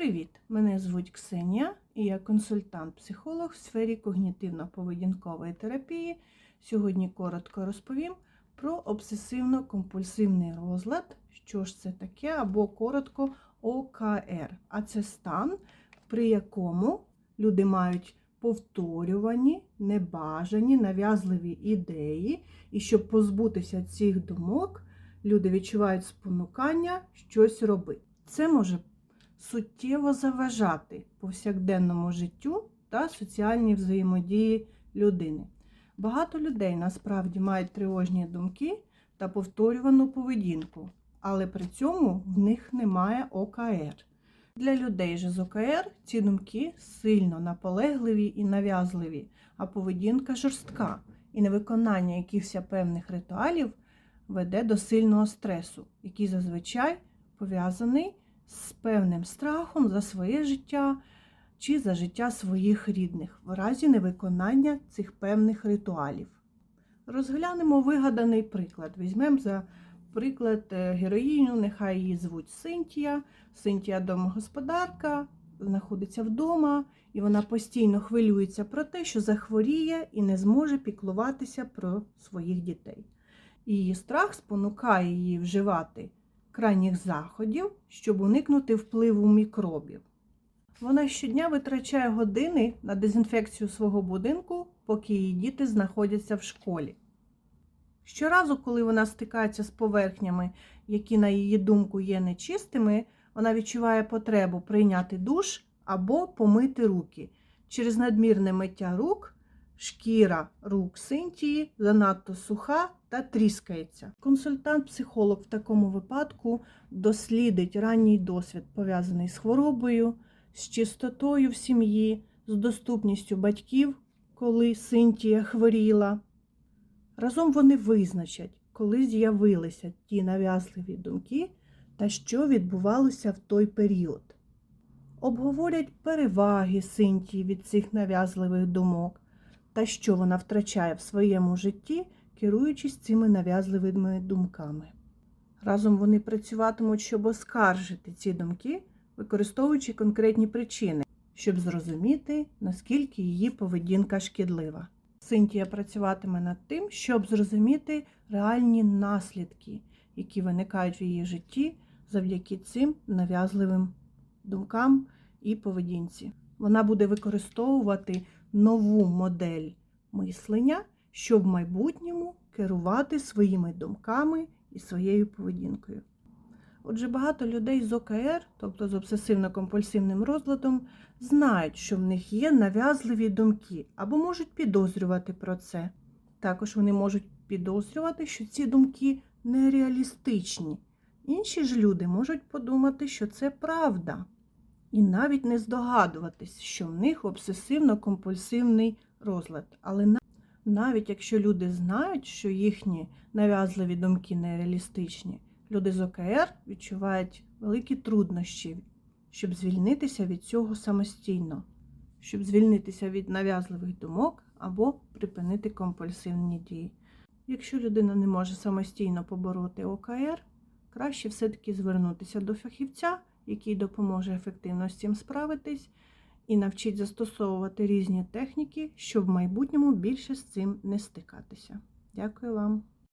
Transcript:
Привіт! Мене звуть Ксенія і я консультант-психолог в сфері когнітивно-поведінкової терапії. Сьогодні коротко розповім про обсесивно-компульсивний розлад, що ж це таке, або коротко ОКР. А це стан, при якому люди мають повторювані, небажані, нав'язливі ідеї, і щоб позбутися цих думок, люди відчувають спонукання щось робити. Це може суттєво заважати повсякденному життю та соціальній взаємодії людини. Багато людей насправді мають тривожні думки та повторювану поведінку, але при цьому в них немає ОКР. Для людей же з ОКР ці думки сильно наполегливі і нав'язливі, а поведінка жорстка, і невиконання якихось певних ритуалів веде до сильного стресу, який зазвичай пов'язаний з певним страхом за своє життя чи за життя своїх рідних в разі невиконання цих певних ритуалів. Розглянемо вигаданий приклад. Візьмемо за приклад е, героїню, нехай її звуть Синтія. Синтія домогосподарка, знаходиться вдома, і вона постійно хвилюється про те, що захворіє і не зможе піклуватися про своїх дітей. Її страх спонукає її вживати крайніх заходів, щоб уникнути впливу мікробів. Вона щодня витрачає години на дезінфекцію свого будинку, поки її діти знаходяться в школі. Щоразу, коли вона стикається з поверхнями, які, на її думку, є нечистими, вона відчуває потребу прийняти душ або помити руки. Через надмірне миття рук шкіра рук Синтії занадто суха та тріскається. Консультант-психолог в такому випадку дослідить ранній досвід, пов'язаний з хворобою, з чистотою в сім'ї, з доступністю батьків, коли Синтія хворіла. Разом вони визначать, коли з'явилися ті нав'язливі думки та що відбувалося в той період. Обговорять переваги Синтії від цих нав'язливих думок та що вона втрачає в своєму житті, керуючись цими нав'язливими думками. Разом вони працюватимуть, щоб оскаржити ці думки, використовуючи конкретні причини, щоб зрозуміти, наскільки її поведінка шкідлива. Синтія працюватиме над тим, щоб зрозуміти реальні наслідки, які виникають в її житті завдяки цим нав'язливим думкам і поведінці. Вона буде використовувати нову модель мислення, щоб в майбутньому керувати своїми думками і своєю поведінкою. Отже, багато людей з ОКР, тобто з обсесивно-компульсивним розладом, знають, що в них є нав'язливі думки або можуть підозрювати про це. Також вони можуть підозрювати, що ці думки нереалістичні. Інші ж люди можуть подумати, що це правда і навіть не здогадуватись, що в них обсесивно-компульсивний розлад. Але навіть якщо люди знають, що їхні нав'язливі думки нереалістичні, люди з ОКР відчувають великі труднощі, щоб звільнитися від цього самостійно, щоб звільнитися від нав'язливих думок або припинити компульсивні дії. Якщо людина не може самостійно побороти ОКР, краще все-таки звернутися до фахівця який допоможе ефективно з цим справитись, і навчить застосовувати різні техніки, щоб в майбутньому більше з цим не стикатися. Дякую вам!